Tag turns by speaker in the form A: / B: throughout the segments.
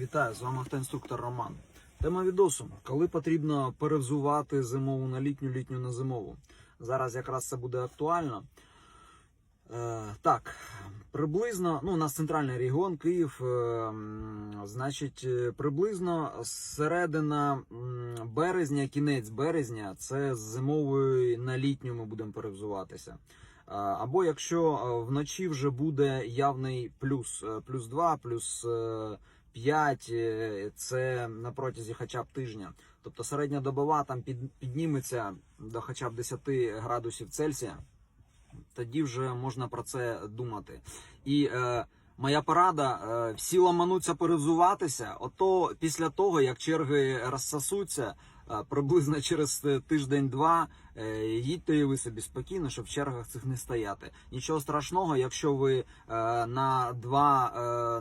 A: Вітаю, з вами автоінструктор Роман. Тема відосу: коли потрібно перевзувати зимову на літню, літню на зимову. Зараз якраз це буде актуально. Е, так, приблизно, ну, у нас центральний регіон, Київ, е, значить, е, приблизно середина березня, кінець березня, це з зимової на літню ми будемо перевзуватися. Або якщо е, вночі вже буде явний плюс, е, плюс 2, плюс е, 5, е, це на протязі хоча б тижня. Тобто середня добова там під, підніметься до хоча б 10 градусів Цельсія, тоді вже можна про це думати. І е, моя порада: е, всі ламануться перезуватися, ото після того, як черги розсосуться, приблизно через е, тиждень-два, е, їдьте і ви собі спокійно, щоб в чергах цих не стояти. Нічого страшного, якщо ви е, на два,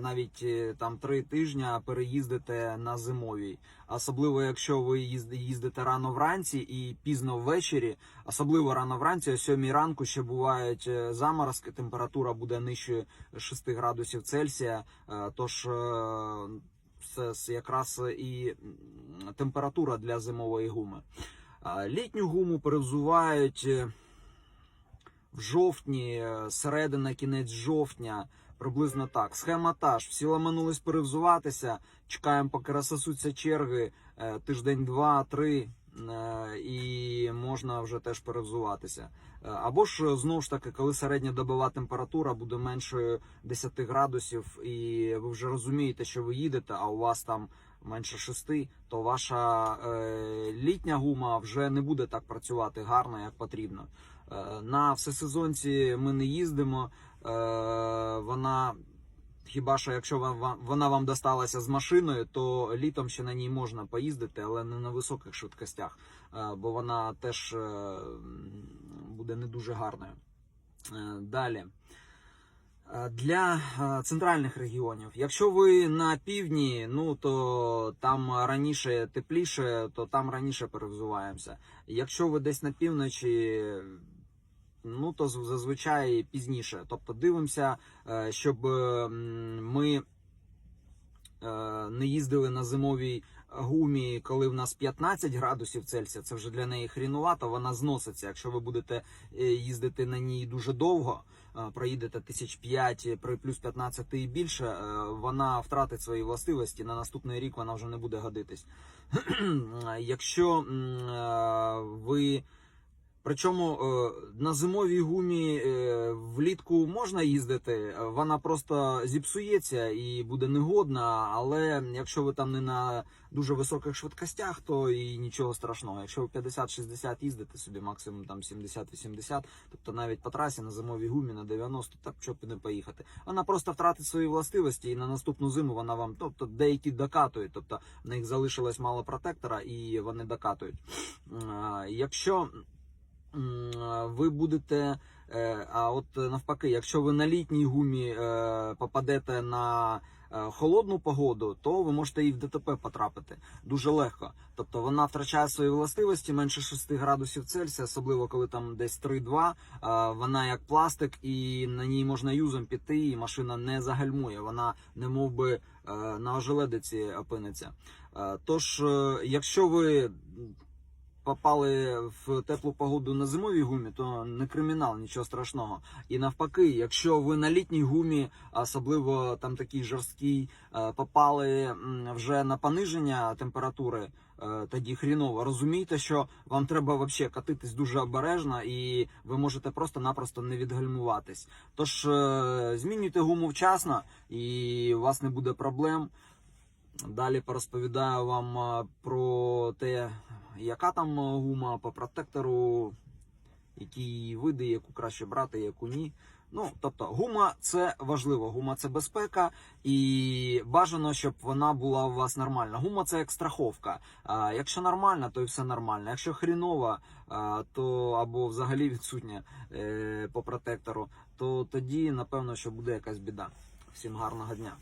A: навіть там три тижня переїздите на зимовій. Особливо, якщо ви їзд- їздите рано вранці і пізно ввечері, особливо рано вранці, о 7 ранку ще бувають заморозки, температура буде нижче 6 градусів Цельсія. Тож це якраз і температура для зимової гуми. Літню гуму перевзувають е, в жовтні, е, середина, кінець жовтня. Приблизно так. Схема та ж. Всі ламанулись перевзуватися. Чекаємо, поки розсосуться черги. е, Тиждень, два, три. Е, І можна вже теж перевзуватися. Е, Або ж знову ж таки, коли середня добова температура буде менше 10 градусів, і ви вже розумієте, що ви їдете, а у вас там менше 6, то ваша е, літня гума вже не буде так працювати гарно, як потрібно. Е, На всесезонці ми не їздимо. Е, Вона хіба що якщо вона вам досталася з машиною, то літом ще на ній можна поїздити, але не на високих швидкостях, е, бо вона теж е, буде не дуже гарною. Е, Далі. Для центральних регіонів, якщо ви на півдні, ну то там раніше тепліше, то там раніше перевзуваємося. Якщо ви десь на півночі, ну то зазвичай пізніше. Тобто дивимося, е, щоб е, ми е, не їздили на зимовій гумі, коли в нас 15 градусів Цельсія. Це вже для неї хрінувато, вона зноситься. Якщо ви будете їздити на ній дуже довго, проїдете тисяч п'ять при плюс 15 і більше, вона втратить свої властивості. На наступний рік вона вже не буде годитись. Якщо ви Причому е, на зимовій гумі е, влітку можна їздити, вона просто зіпсується і буде негодна. Але якщо ви там не на дуже високих швидкостях, то і нічого страшного. Якщо ви 50-60 їздите собі, максимум там 70-80, тобто навіть по трасі на зимовій гумі на 90, так щоб не поїхати. Вона просто втратить свої властивості, і на наступну зиму вона вам, тобто деякі докатують, тобто в них залишилось мало протектора, і вони докатують. Якщо ви будете. е, А от е, навпаки, якщо ви на літній гумі е, попадете на холодну погоду, то ви можете і в ДТП потрапити дуже легко. Тобто вона втрачає свої властивості менше 6 градусів Цельсія, особливо коли там десь 3-2. е, Вона як пластик, і на ній можна юзом піти, і машина не загальмує. Вона не мов би на ожеледиці опиниться. Тож, якщо ви попали в теплу погоду на зимовій гумі, то не кримінал, нічого страшного. І навпаки, якщо ви на літній гумі, особливо там такій жорсткій, е, попали вже на пониження температури. е, Тоді хріново розумійте, що вам треба вообще катитись дуже обережно, і ви можете просто-напросто не відгальмуватись. Тож е, змінюйте гуму вчасно, і у вас не буде проблем. Далі порозповідаю вам про те, яка там гума по протектору, які види, яку краще брати, яку ні. Ну, тобто, гума це важливо, гума це безпека, і бажано, щоб вона була у вас нормальна. Гума це як страховка. А, якщо нормальна, то і все нормально. Якщо хрінова, а, то або взагалі відсутня е, по протектору, то тоді напевно, що буде якась біда. Всім гарного дня.